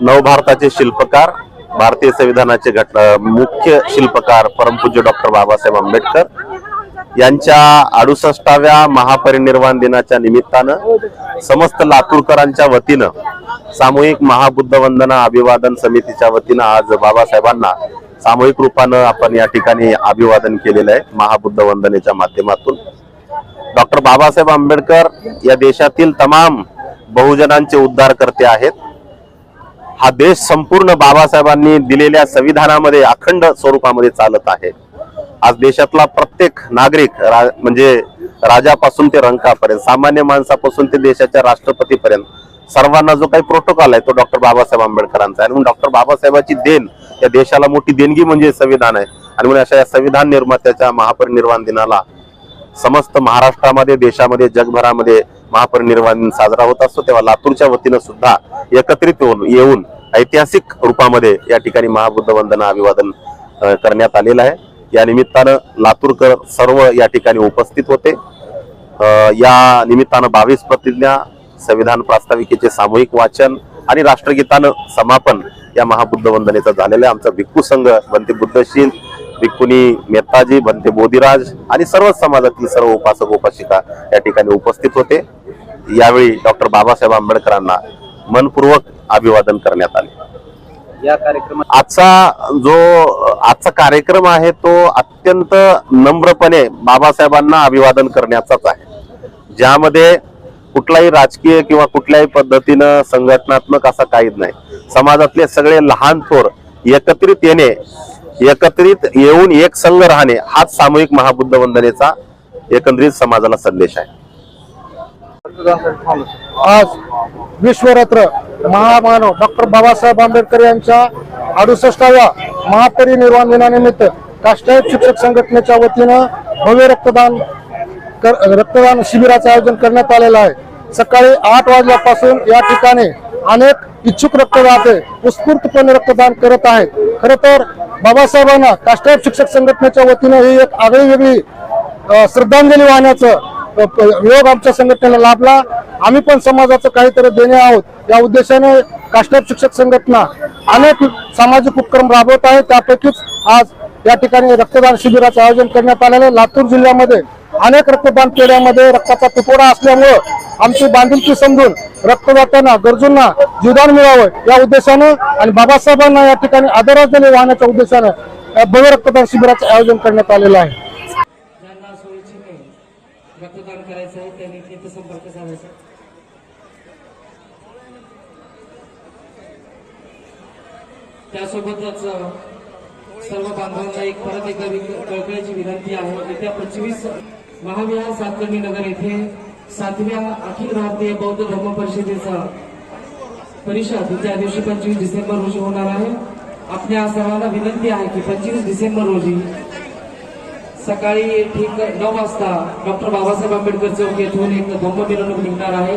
नवभारताचे शिल्पकार भारतीय संविधानाचे घट मुख्य शिल्पकार परमपूज्य डॉक्टर बाबासाहेब आंबेडकर यांच्या अडुसष्टाव्या महापरिनिर्वाण दिनाच्या निमित्तानं समस्त लातूरकरांच्या वतीनं सामूहिक महाबुद्ध वंदना अभिवादन समितीच्या वतीनं आज बाबासाहेबांना सामूहिक रूपानं आपण या ठिकाणी अभिवादन केलेलं आहे महाबुद्ध वंदनेच्या माध्यमातून. डॉक्टर बाबासाहेब आंबेडकर या देशातील तमाम बहुजनांचे उद्धारकर्ते आहेत. हा देश संपूर्ण बाबासाहेबांनी दिलेल्या संविधानामध्ये अखंड स्वरूपामध्ये चालत आहे. आज देशातला प्रत्येक नागरिक रा- म्हणजे राजापासून ते रंकापर्यंत सामान्य माणसापासून ते देशाच्या राष्ट्रपतीपर्यंत सर्वांना जो काही प्रोटोकॉल आहे तो डॉक्टर बाबासाहेब आंबेडकरांचा आहे. म्हणून डॉक्टर बाबासाहेबांची देण या देशाला मोठी देणगी म्हणजे संविधान आहे. आणि म्हणून अशा या संविधान निर्मात्याच्या महापरिनिर्वाण दिनाला समस्त महाराष्ट्रामध्ये देशामध्ये जगभरामध्ये महापरिनिर्वाण दिन साजरा होत असतो तेव्हा लातूरच्या वतीनं सुद्धा एकत्रित होऊन येऊन ऐतिहासिक रूपामध्ये या ठिकाणी महाबुद्ध वंदना अभिवादन करण्यात आलेलं आहे. या निमित्तानं लातूरकर सर्व या ठिकाणी उपस्थित होते. या निमित्तानं बावीस प्रतिज्ञा संविधान प्रास्ताविकेचे सामूहिक वाचन आणि राष्ट्रगीतानं समापन या महाबुद्ध वंदनेचं झालेलं आहे. आमचा भिक्खू संघ बनते बुद्धशील भिक्खुनी मेत्ताजी बनते बोधिराज आणि सर्व समाजातील सर्व उपासक उपासिका या ठिकाणी उपस्थित होते. यावेळी डॉक्टर बाबासाहेब आंबेडकरांना मनपूर्वक अभिवादन करण्यात आले. या कार्यक्रमात आजचा जो आजचा कार्यक्रम आहे तो अत्यंत नम्रपणे बाबासाहेबांना अभिवादन करण्याचाच आहे. ज्यामध्ये कुठलाही राजकीय किंवा कुठल्याही पद्धतीनं संघटनात्मक असा काहीच नाही. समाजातले सगळे लहान थोर एकत्रित येणे एकत्रित येऊन एक संघ राहणे हाच सामूहिक महाबुद्ध वंदनेचा एकंदरीत समाजाला संदेश आहे. आज विश्वरत्न महामानव डॉक्टर बाबासाहेब आंबेडकर यांच्या अडुसष्टाव्या महापरिनिर्वाण दिनानिमित्त काष्टायत शिक्षक संघटनेच्या वतीनं भव्य रक्तदान कर- रक्तदान शिबिराचं आयोजन करण्यात आलेलं आहे. सकाळी आठ वाजल्यापासून या ठिकाणी अनेक इच्छुक रक्तदाते उत्स्फूर्तपणे रक्तदान करत आहेत. खर तर बाबासाहेबांना काष्टायत शिक्षक संघटनेच्या वतीनं ही एक आगळी वेगळी श्रद्धांजली वाहण्याचं योग आमच्या संघटनेला लाभला. आम्ही पण समाजाचं काहीतरी देणे आहोत. या उद्देशाने काष्टायत शिक्षक संघटना अनेक सामाजिक उपक्रम राबवत आहे. त्यापैकीच आज या ठिकाणी रक्तदान शिबिराचं आयोजन करण्यात आलेलं आहे. लातूर जिल्ह्यामध्ये अनेक रक्तदान पेढ्यामध्ये रक्ताचा तुटवडा असल्यामुळं आमची बांधिलकी समजून रक्तदात्यांना गरजूंना जीवदान मिळावं या उद्देशानं आणि बाबासाहेबांना या ठिकाणी आदरांजली वाहण्याच्या उद्देशानं भव्य रक्तदान शिबिराचं आयोजन करण्यात आलेलं आहे. रक्तदान करायचं आहे त्यांनी तिथे संपर्क साधायचा. त्यासोबतच सर्व बांधवांना एक परत एकदा विक- कळकळीची विनंती आहे येत्या पंचवीस महाविहार सातकर्णी नगर येथे सातव्या अखिल भारतीय बौद्ध धर्म परिषदेचा परिषद त्या दिवशी पंचवीस डिसेंबर रोजी होणार आहे आपल्या सर्वांना विनंती आहे की पंचवीस डिसेंबर रोजी सकाळी ठीक नऊ वाजता डॉक्टर बाबासाहेब आंबेडकर चौक येथून एक धम्म मिरवणूक निघणार आहे.